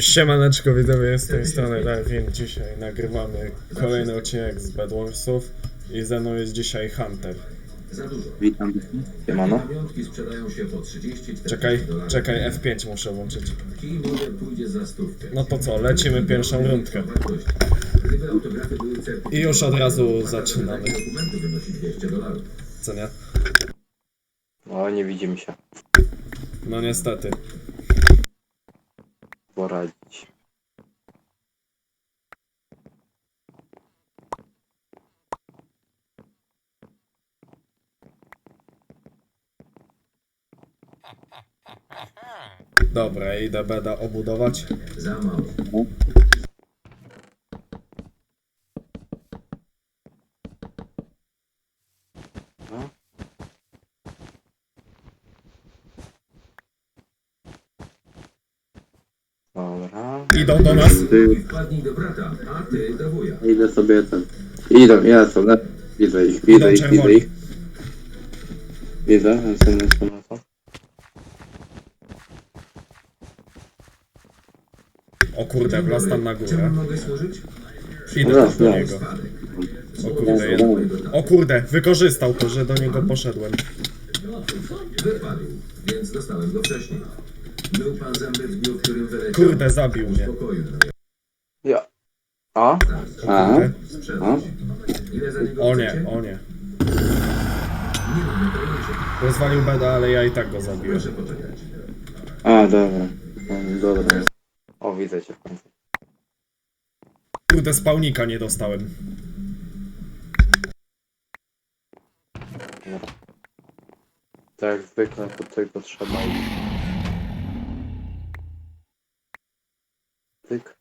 Siemaneczko widzowie, z tej strony Darwin. Dzisiaj nagrywamy kolejny odcinek z Bedwarsów i ze mną jest dzisiaj Hunter. Witam. Siemano. Pamiątki sprzedają się po 30 Czekaj, 40 dolarów. czekaj, F5 muszę włączyć. No to co, lecimy pierwszą rundkę. I już od razu zaczynamy. Dokumenty wynosi 200 dolarów. Co nie? O, nie widzimy się. No niestety. Poradzić. Dobra, idę beda obudować. Za mało. No. Dobra. Idą do nas. Ty, Wpadnij do brata, a ty do wuja. idę sobie ten. Idą, ja są, le- widzę ich, Idą widzę ich, widzę ich. Widzę, następny jest pomocą. O kurde, wlazł tam na Czemu górę. mogę służyć? Idę do niego. O kurde. O kurde, wykorzystał to, że do niego poszedłem. Wypadł, więc dostałem go wcześniej. Był pan mną w dniu, w którym. Kurde, zabił mnie. Ja. A? O A? O nie, o nie. Rozwalił beda, ale ja i tak go zabiłem. A, dobra. Dobra. O, widzę cię w końcu. Kurde, spałnika nie dostałem. Tak jak zwykle, to tylko trzeba i... Tyk.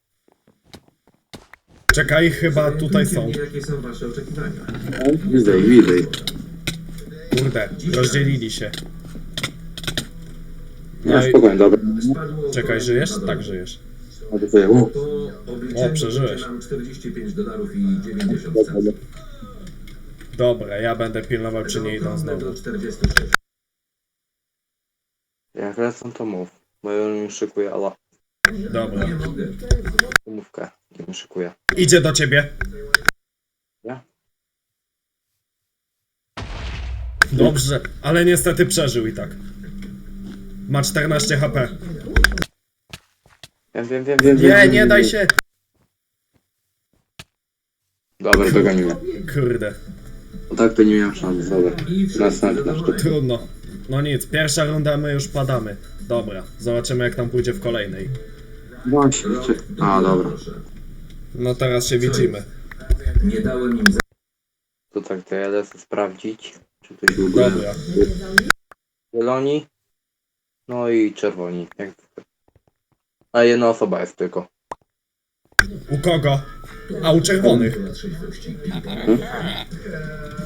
Czekaj, chyba tutaj są. Jakie są wasze oczekiwania? Widzę ich, widzę ich. Kurde, rozdzielili się. Nie, No i... spokojnie, dobra. Spadło Czekaj, żyjesz? 2 Tak, żyjesz. Oddaję. U. Po obliczeniu O, przeżyłeś. będzie nam 45 dolarów i 90 centów. Dobra, ja będę pilnował, czy nie idą znowu. do 46. Jak lecą, to mów. Bo ja mi szykuje, ale Dobra. Nie umówkę nie mi szykuje. Idzie do ciebie. Ja? Dobrze, ale niestety przeżył i tak. Ma 14 HP. Wiem, wiem, wiem, wiem. Nie, wiem, nie wiem, daj wiem. się. Dobra, dogonimy. Kurde, No tak to nie miałem szans, dobra. Następna trudno. No nic, pierwsza runda my już padamy. Dobra, zobaczymy jak tam pójdzie w kolejnej. Właśnie. Czy... A, dobra. No teraz się widzimy. Nie dałem im za... To tak, to ja lecę sprawdzić, czy ktoś był. Dobra. Zieloni. No i czerwoni. Jak. A jedna osoba jest tylko. U kogo? A u czerwonych.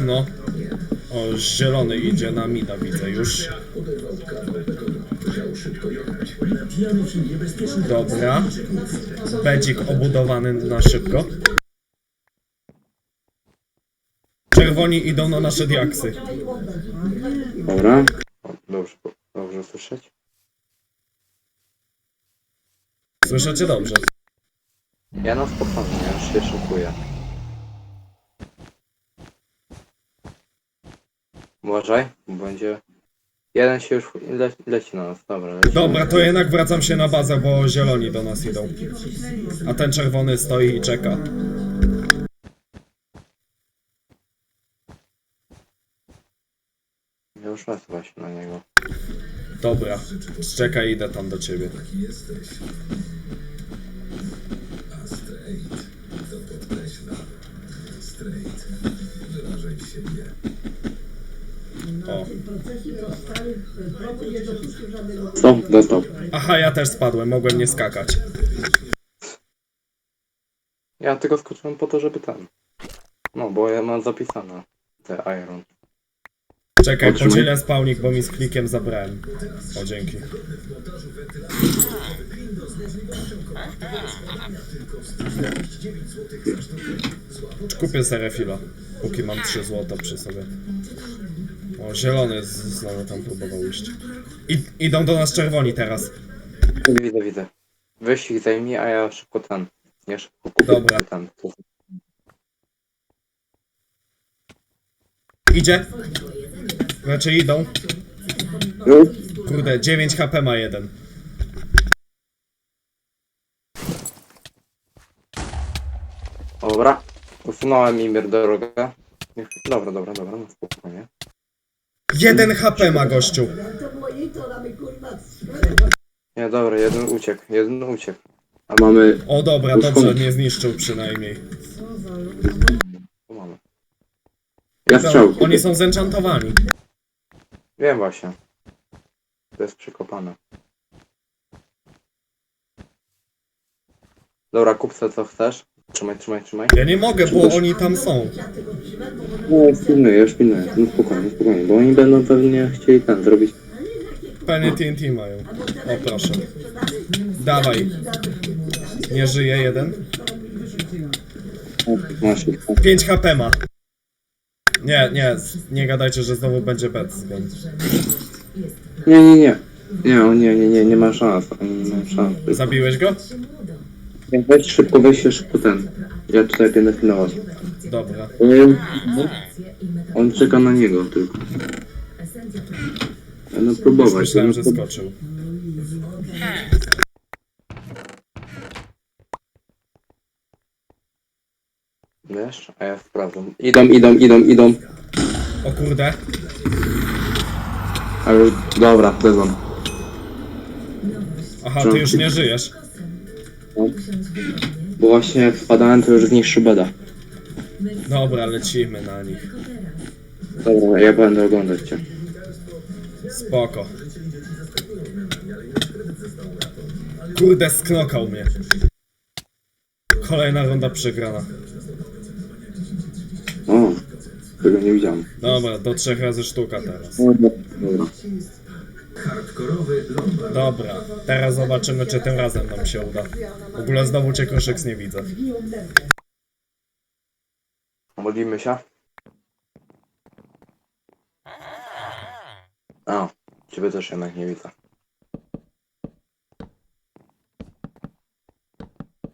No. O, zielony idzie na mida, widzę już. Dobra. Bedzik obudowany na szybko. Czerwoni idą na nasze diaksy. Dobra. Dobrze, dobrze słyszeć. Słyszycie dobrze. Ja na spokojnie, ja już się szykuję. Uważaj, będzie... Jeden się już le leci na nas, dobra. Leci Dobra, to jednak wracam się na bazę, bo zieloni do nas idą. A ten czerwony stoi i czeka. Ja już lecę właśnie na niego. Dobra, czekaj, idę tam do ciebie. Stop, dostał. Aha, ja też spadłem, mogłem nie skakać. Ja tylko skoczyłem po to, żeby ten. No, bo ja mam zapisane te iron. Czekaj, Otrzymaj. podzielę spawnik, bo mi z klikiem zabrałem. O, dzięki. Kupię serefila, póki mam 3 złota przy sobie. O, zielony z- znowu tam próbował iść. I, idą do nas czerwoni teraz. Widzę, widzę. Weź ich zajmij, a ja szybko ten. Nie szybko kupię Dobra. ten. Idzie? Znaczy idą. Kurde, 9 HP ma jeden. Dobra. Usunąłem im drogę. Niech- Dobra, dobra, dobra, no spokojnie. 1 HP ma gościu. Nie, dobra, jeden uciekł, jeden uciekł. A mamy... O dobra, dobrze, nie zniszczył przynajmniej. Tu mamy. Ja To, strzał. oni są zenchantowani. Wiem właśnie. To jest przekopane. Dobra, kup co chcesz. Trzymaj, trzymaj, trzymaj. Ja nie mogę, bo oni tam są. No, już pilnuję, już pilnuję. No spokojnie, spokojnie, bo oni będą pewnie chcieli ten zrobić. Pewnie TNT mają. O proszę. Dawaj. Nie żyje jeden. Masz ich. 5 HP ma. Nie, nie, nie gadajcie, że znowu będzie bet zgon. Nie, nie, nie. Nie, nie, nie, nie, nie ma szans. Oni nie mają szans. Zabiłeś go? Weź szybko, weź się szybko ten. Ja tutaj będę pilnować. Dobra. On, on czeka na niego tylko. Będę Już próbować. myślałem, że będę skoczył. Wiesz, a ja sprawdzam. Idą, idą, idą, idą. O kurde. A już, dobra, zezam. Aha, ty już nie żyjesz. Bo właśnie jak spadałem, to już zniszczy beda. Dobra, lecimy na nich. Dobra, ja będę oglądać cię. Spoko. Kurde, sknokał mnie. Kolejna runda przegrana. O, tego nie widziałem. Dobra, do trzech razy sztuka teraz. Dobra. Hardkorowy Lombard. Dobra, teraz zobaczymy, czy tym razem nam się uda. W ogóle znowu cię Kruszyks nie widzę. Modlimy się. A, ciebie też jednak nie widzę.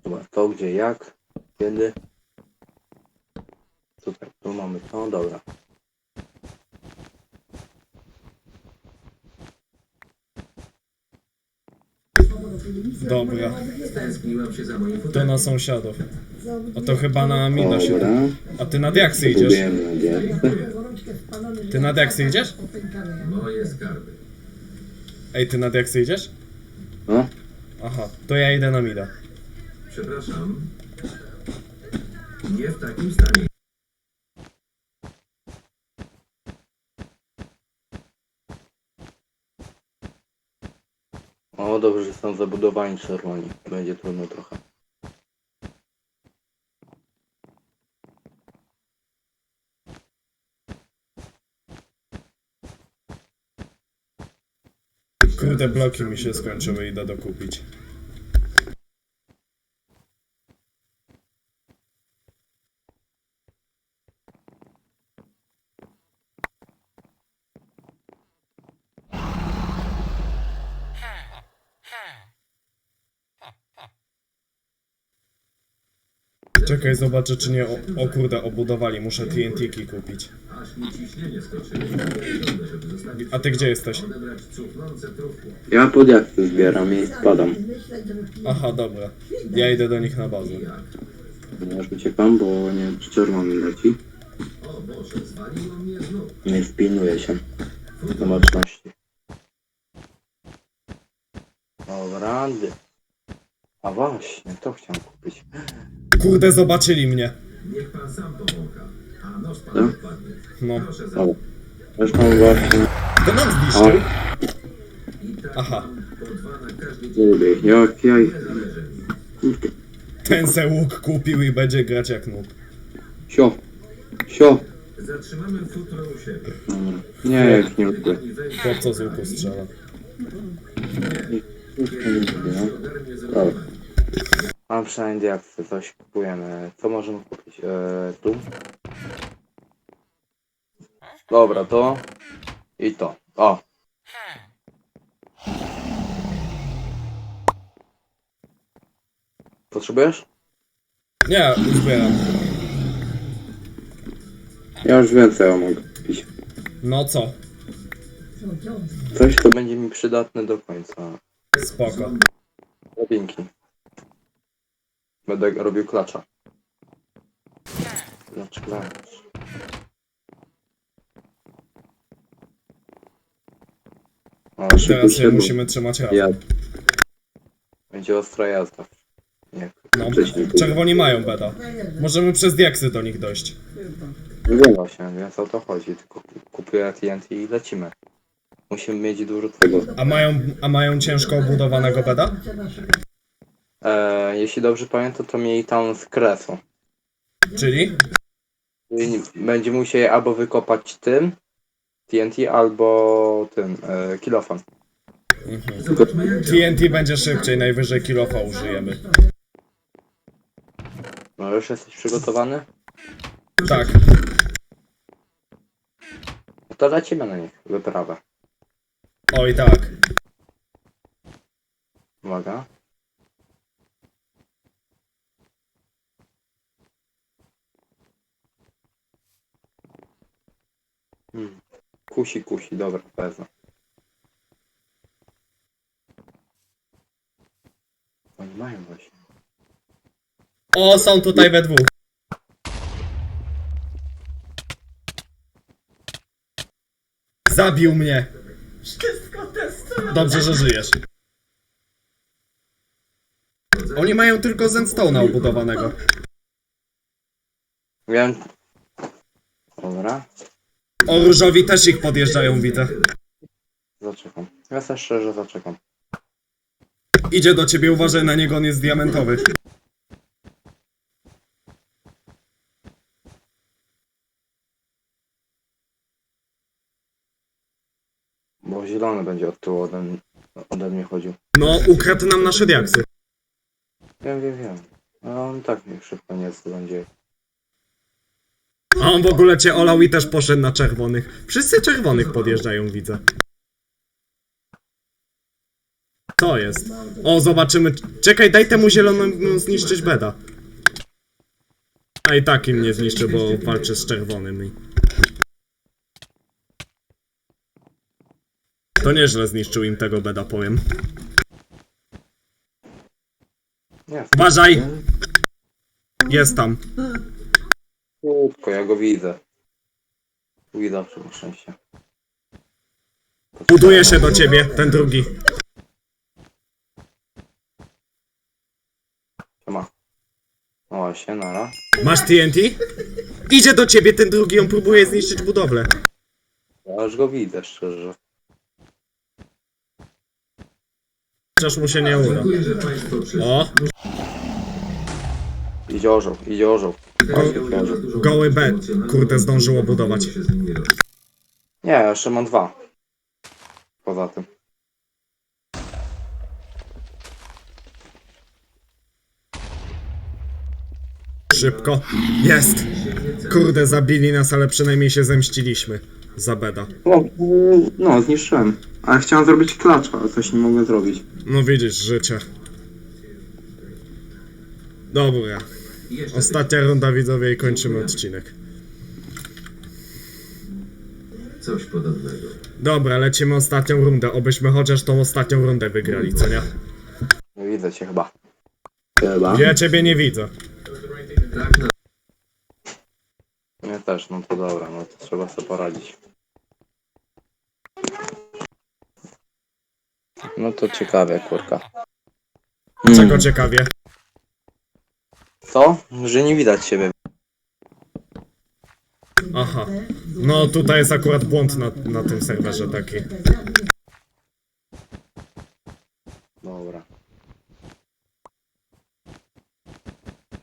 Dobra, to gdzie, jak, kiedy. Tutaj, tu mamy to, dobra. Dobra, Stęskniłam się za moim to na sąsiadów. O to chyba na Amino się... Dobra, A ty na diaksy idziesz? na diaksy. Ty na diaksy idziesz? Moje skarby. Ej, ty na diaksy idziesz? No, Aha, to ja idę na Mida. Przepraszam. Nie w takim stanie. o dobrze, że są zabudowani czerwoni. Będzie trudno trochę. Kurde, bloki mi się skończyły, idę dokupić. Czekaj, zobaczę czy nie... O, o kurde, obudowali, muszę TNT-ki kupić. A ty gdzie jesteś? Ja pod diaksy zbieram i spadam. Aha, dobra. Ja idę do nich na bazę. Ja uciekam, bo nie wiem, czy czerwony leci. Nie spilnuje się. Zobaczności. Dobra. A właśnie, to chciałem kupić. Kurde, zobaczyli mnie. Niech pan sam powącha. A nos pan Tak? odpadnie. No, Proszę za... Mam właśnie... to nam zniszczył. I tak Aha. po dwa na każdy dzień. Lubię. Jak ja ich... Nie zależy mi. Kurde. Ten se łuk kupił i będzie grać jak noob. Sio. Sio. Zatrzymamy futro u siebie. Dobra. Nie, ja ich nie lubię. Pani wejdzie, Chłopco z łuku strzela. To nie lubię, no. ogarnie. Mam przynajmniej diaksy, coś kupujemy. Co możemy kupić? Eee, tu. Dobra, to. I to. O. Potrzebujesz? Nie, zbieram. Ja już więcej mogę kupić. No co? Coś, co będzie mi przydatne do końca. Spoko. Drabinki. Będę robił klacza. Klacz, klacz. O, Teraz się musimy trzymać razem. Ja. Będzie ostra jazda. Nie, No, wcześniej było. czerwoni mają beda. Możemy przez diaksy do nich dojść. Wiem właśnie, więc o to chodzi. Tylko kupuję TNT i lecimy. Musimy mieć dużo tego. A mają, a mają ciężko obudowanego beda? E, jeśli dobrze pamiętam, to mieli tam z kresu. Czyli? I Będzie musiał je albo wykopać tym TNT, albo tym e, kilofon. Zobaczmy jak działa. TNT będzie szybciej, najwyżej kilofa użyjemy. No już jesteś przygotowany? Tak. No to lecimy na nich, wyprawę. Oj tak. Uwaga. Hmm. Kusi, kusi, dobra, wezmę. Oni mają właśnie. O, są tutaj we dwóch. Zabił mnie. Dobrze, że żyjesz. Oni mają tylko Zenstone'a obudowanego. Wiem. Dobra, różowi też ich podjeżdżają, widzę. zaczekam. Ja też szczerze zaczekam. Idzie do ciebie, uważaj na niego, on jest diamentowy. Bo zielony będzie od tyłu ode, mnie- ode mnie chodził. No, ukradł nam nasze diaksy. Wiem, wiem, wiem. Ale on tak szybko nie będzie. A on w ogóle cię olał i też poszedł na czerwonych. Wszyscy czerwonych podjeżdżają, widzę. To jest. O, zobaczymy. Czekaj, daj temu zielonemu zniszczyć beda. A i tak im nie zniszczy, bo walczy z czerwonymi. To nieźle zniszczył im tego beda, powiem. Uważaj! Jest tam. Szybko, ja go widzę. Widzę przy szczęście. Buduje się do ciebie, ten drugi. Ma. No właśnie, nara. Masz TNT? Idzie do ciebie ten drugi, on próbuje zniszczyć budowlę. Ja już go widzę, szczerze. Chociaż mu się nie uda. Dziękuję, że Państwo przyszli. O, Idzie orzeł, idzie orzeł. Go- goły B, kurde, zdążyło budować. Nie, ja jeszcze mam dwa. Poza tym. szybko. Jest! Kurde, zabili nas, ale przynajmniej się zemściliśmy. Za beda. O, no, zniszczyłem. Ale chciałem zrobić klacza, ale coś nie mogłem zrobić. No widzisz, życie. Dobra, ostatnia runda widzowie i kończymy odcinek. coś podobnego. Dobra, lecimy ostatnią rundę, obyśmy chociaż tą ostatnią rundę wygrali, co nie? Nie widzę cię chyba. Chyba? Ja ciebie nie widzę. Tak Nie też, no to dobra, no to trzeba sobie poradzić. No to ciekawie, kurka. Czego ciekawie? Co? Że nie widać siebie. Aha. No tutaj jest akurat błąd na, na tym serwerze taki. Dobra.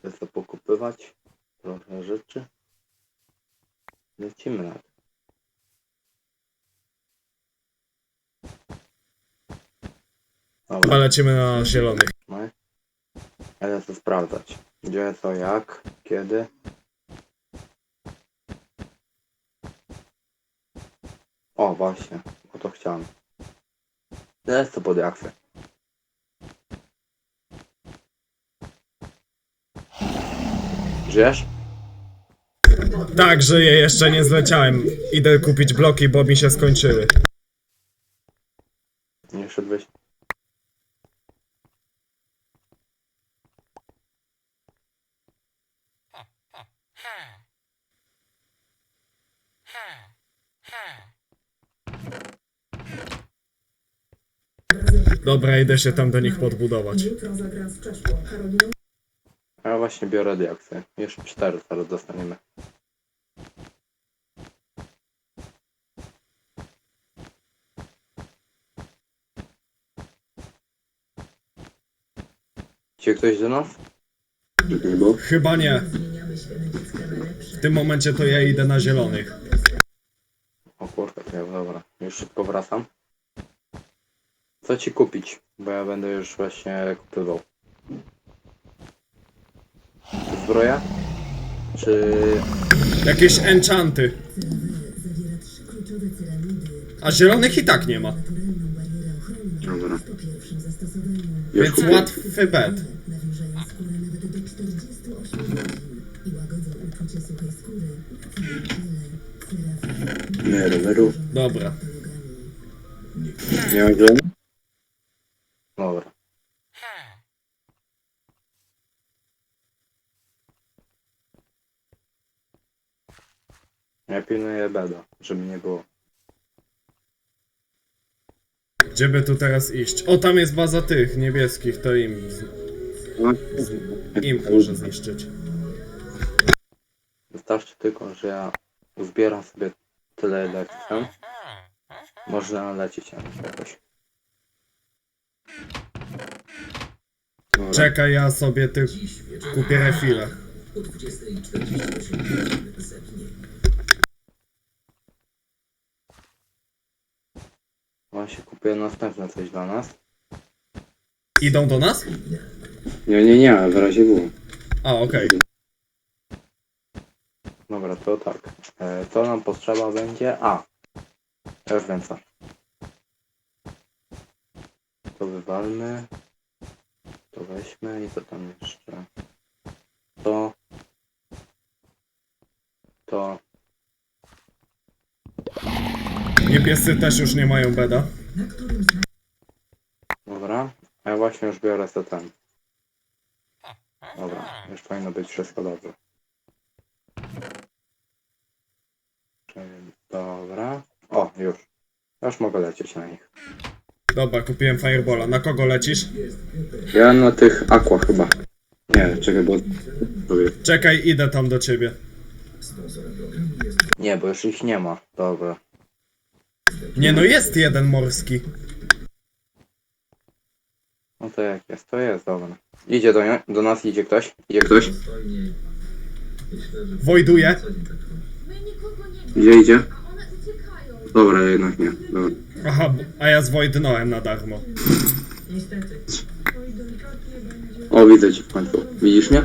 Chcę pokupywać trochę rzeczy. Lecimy na to. Chyba Dobra, lecimy na zielonych. no. Ja chcę sprawdzać. Gdzie, co, jak, kiedy. O, właśnie. O to chciałem. Lecę pod jaksy. Żyjesz? Tak, żyję, jeszcze nie zleciałem. Idę kupić bloki, bo mi się skończyły. Nie szedłeś? Dobra, idę się tam do nich podbudować. A ja właśnie biorę diaksy. Jeszcze cztery zaraz dostaniemy. Idzie ktoś do nas? Chyba nie. W tym momencie to ja idę na zielonych. O kurde, nie, dobra. Już szybko wracam. Co ci kupić? Bo ja będę już właśnie kupywał. Zbroja? Czy... Jakieś enchanty. A zielonych i tak nie ma. Dobra. Więc łatwy bet. Nawilżają skórę nawet do 48 godzin. I łagodzą uczucie suchej skóry. Na całym ciele. Serafin. Nie, roweru. Dobra. Patologami. Nie ma źle? Dobra. Ja pilnuję beda, żeby nie było. Gdzie by tu teraz iść? O, tam jest baza tych niebieskich, to im, z- im może zniszczyć. Wystarczy tylko, że ja zbieram sobie tyle, ile chcę. Można lecieć na jakoś. Czekaj, ja sobie ty kupię refile. O 20.48 zepnie. Właśnie kupię następne coś dla nas. Idą do nas? Nie, nie, nie, w razie było. A, okej. Dobra, to tak. E, co nam potrzeba będzie? A. Ja już wiem co. To wywalmy. To weźmy i co tam jeszcze? To. To. Niebiescy też już nie mają beda. Dobra. A ja właśnie już biorę to ten. Dobra, już powinno być wszystko dobrze. Czyli- Dobra. O, już. Już mogę lecieć na nich. Dobra, kupiłem firebola. Na kogo lecisz? Ja na tych aqua chyba. Nie, czekaj, bo... Czekaj, idę tam do ciebie. Nie, bo już ich nie ma. Dobra. Nie no, jest jeden morski. No to jak jest, to jest, dobra. Idzie do, nie- do nas, idzie ktoś. Idzie ktoś. Wojduje. My nikogo nie Gdzie idzie? a one uciekają. Dobra, jednak nie. Dobra. Aha, a ja zwojdnąłem na darmo. O, widzę cię w końcu. Widzisz mnie?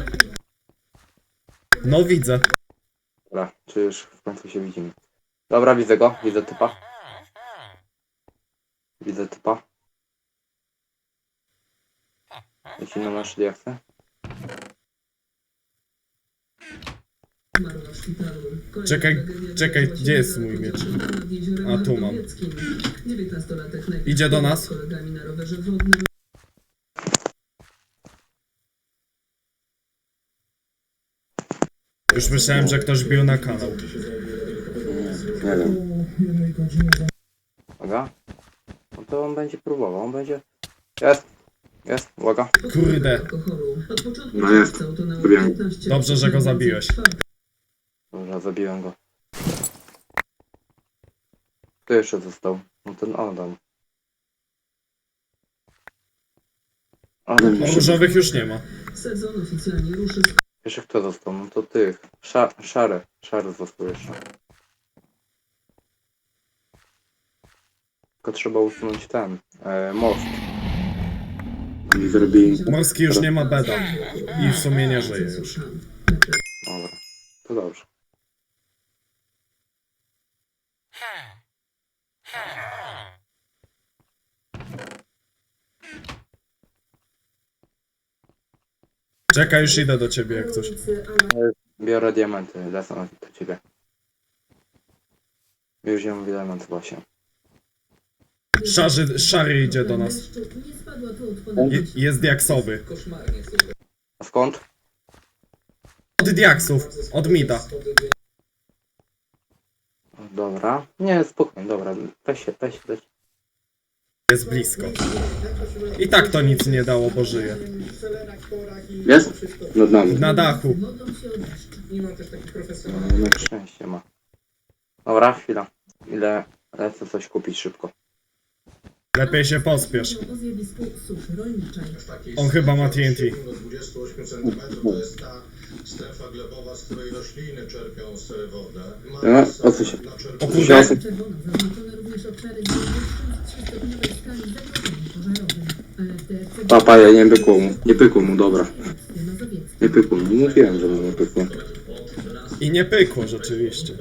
No widzę. Dobra, czy już w końcu się widzimy. Dobra, widzę go, widzę typa. Widzę typa. Leci na nasze diaksy. Czekaj, czekaj, gdzie jest mój miecz? A, tu mam. Mazowieckim. 19-latek najpierw Idzie do nas? Już myślałem, że ktoś bił na kanał. Nie wiem. No to on będzie próbował, on będzie... Jest! Jest, uwaga. Kurde. Alkoholu. Od początku No jest. czerwca utonęło Zrobiłem. 15 Dobrze, że go zabiłeś. Dobra, zabiłem go. Kto jeszcze został? No ten Adam. Adam. A różowych już nie ma. Sezon oficjalnie ruszy z Jeszcze kto został? No to tych. Sza szary. Szary został jeszcze. Tylko trzeba usunąć ten. E, most. Oni zrobili... Morski już nie ma beda. I w sumie nie żyje już. Dobra. To dobrze. Czekaj, już idę do ciebie jak coś. Biorę diamenty, lecę na do ciebie. Już ją diament właśnie. Szarzy, szary idzie do nas. Je, jest diaksowy. A skąd? Od diaksów, od mida. Dobra. Nie, spokojnie, dobra. Weź się, weź się, weź się. Jest blisko. I tak to nic nie dało, bo żyje. Jest? Nad nami. Na dachu. No, na szczęście ma. Dobra, chwila. Ile lecę coś kupić szybko. Lepiej się pospiesz. O zjawisku suszy rolniczej. On chyba ma TNT. do 28 cm to jest ta strefa glebowa, z której rośliny czerpią sobie wodę. No, o co się- na O kurde. Czerwono zaznaczone również obszary z najwyższym trzystopniowej skali zagrożeniem pożarowym. Ale w DRC Papa, ja nie pykło mu. Nie pykło mu, dobra. Nie pykło mu. Mówiłem, że mu nie pykło. I nie pykło rzeczywiście. W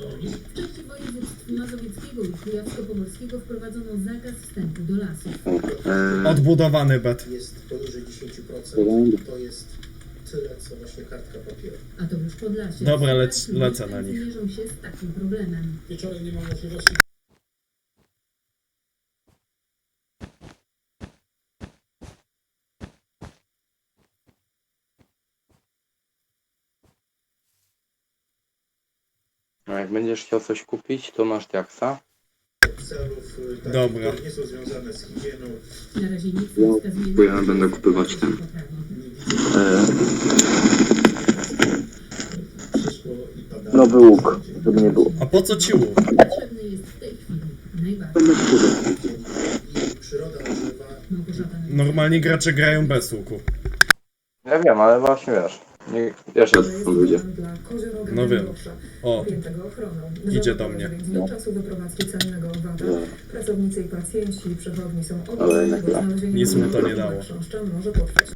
części województw mazowieckiego kujawsko-pomorskiego wprowadzono zakaz wstępu do lasów. Odbudowany bet. jest powyżej 10%. To jest tyle, co właśnie kartka papieru. A to już Podlasie. Dobra, lec- lecę na nich. Mierzą się z takim problemem. Wieczorem nie ma możliwości No jak będziesz chciał coś kupić, to masz diaksa. Celów y, takich, Dobra. które nie są związane z higieną. Na razie nic Ja nie wskazuje bo ja to, będę że kupywać ten. Przyszło i nowy łuk, żeby nie było. A po co ci łuk? Potrzebny jest w tej chwili najbardziej. Będę wkurzał. I przyroda używa Małgorzata Normalni gracze grają bez łuku. Ja wiem, ale właśnie wiesz. Nie, wiesz, Teraz on ludzie. Dla kozioroga No wiem. O, objętego ochroną. Idzie do mnie. Do czasu wyprowadzki celnego obywatela No. pracownicy i pacjenci i przechodni są obowiązani tak. znalezienia Nic mu to nie dało. Chrząszcza może potrwać.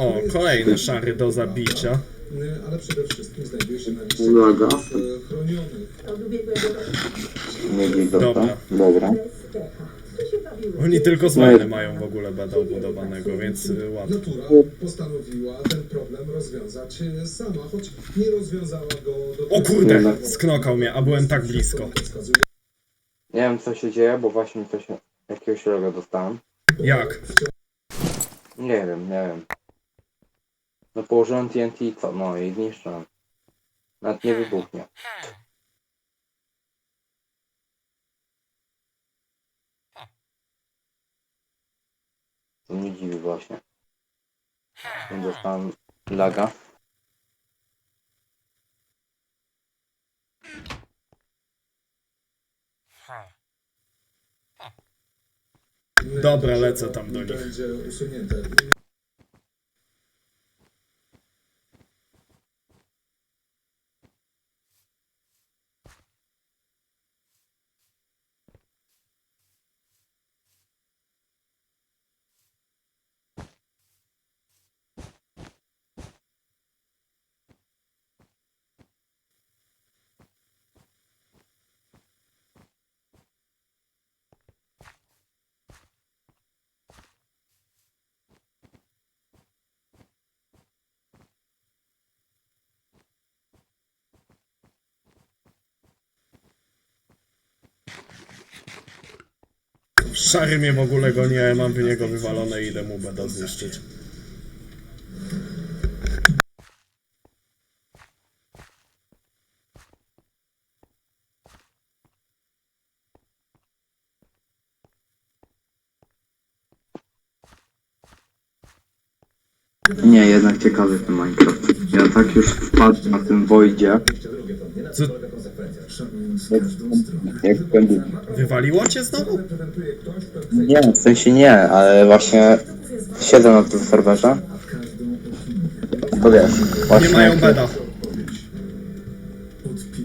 O, kolejny szary do zabicia. ale przede wszystkim znajduje się na liście Uwaga. y, chronionych. Dobra. Dobra. Oni tylko z wojny mają w ogóle beda obudowanego, więc y, łatwo. Natura postanowiła ten problem rozwiązać y, sama, choć nie rozwiązała go do O kurde, sknokał mnie, a byłem tak blisko. Wskazuje nie wiem co się dzieje, bo właśnie coś, jakiegoś logo dostałem. Jak? Nie wiem, nie wiem. No położyłem TNT i co? No i zniszczyłem. Nawet nie wybuchnie. To mnie dziwi właśnie. Dostałem laga. Dobra, lecę tam do nich. Będzie usunięte. Szary mnie w ogóle go nie, mam w niego wywalone i idę mu beda zniszczyć. Nie, jednak ciekawy ten Minecraft. Ja tak już wpadłem na tym Wojdzie. Co, Jak będzie... wywaliło cię znowu? Nie, w sensie nie, ale właśnie siedzę na tym serwerze. To wiesz, Nie właśnie mają jak- beda.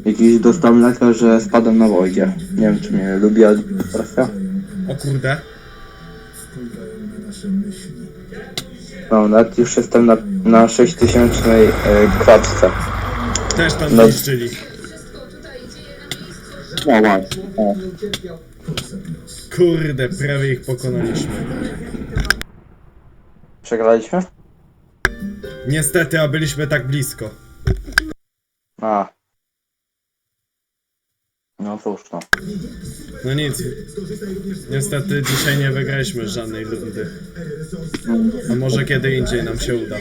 Jakiś dostał mleko, że spadłem na Wojdzie. Nie wiem, czy mnie lubi administracja. O kurde. No, nawet już jestem na, na 6000 e, klatce. Też tam No. zniszczyli. O. Kurde, prawie ich pokonaliśmy. Przegraliśmy? Niestety, a byliśmy tak blisko. A. No cóż no. No nic. Niestety dzisiaj nie wygraliśmy żadnej rundy. A może kiedy indziej nam się uda.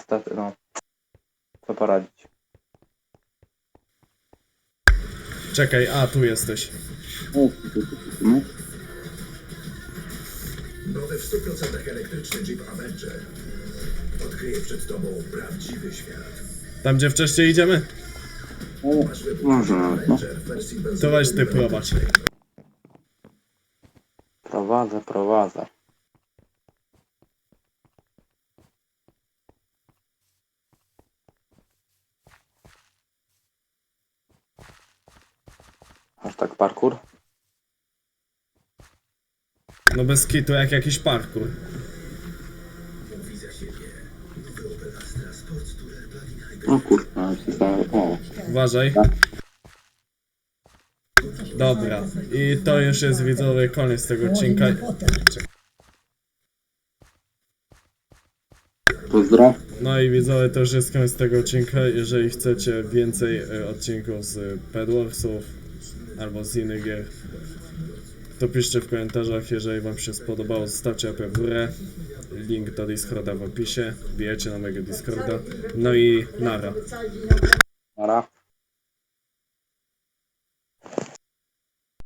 Niestety no. Co poradzić? Czekaj, a tu jesteś. No. Nowy w 100% elektryczny Jeep Avenger odkryje przed tobą prawdziwy świat. Tam gdzie wcześniej idziemy? Może nawet, no. Avenger w wersji benzynowej To weź ty prowadź. Prowadzę, prowadzę. Tak parkour? No bez kitu jak jakiś parkour. O kurwa, przestałem. O. Uważaj. Dobra, i to już jest widzowie koniec tego odcinka. Pozdro. No i widzowie, to już jest koniec tego odcinka. Jeżeli chcecie więcej e, odcinków z Pedwarsów albo z innych gier, to piszcie w komentarzach. Jeżeli wam się spodobało, zostawcie łapę w górę. Link do Discorda w opisie. Wbijajcie na mojego Discorda. No i nara.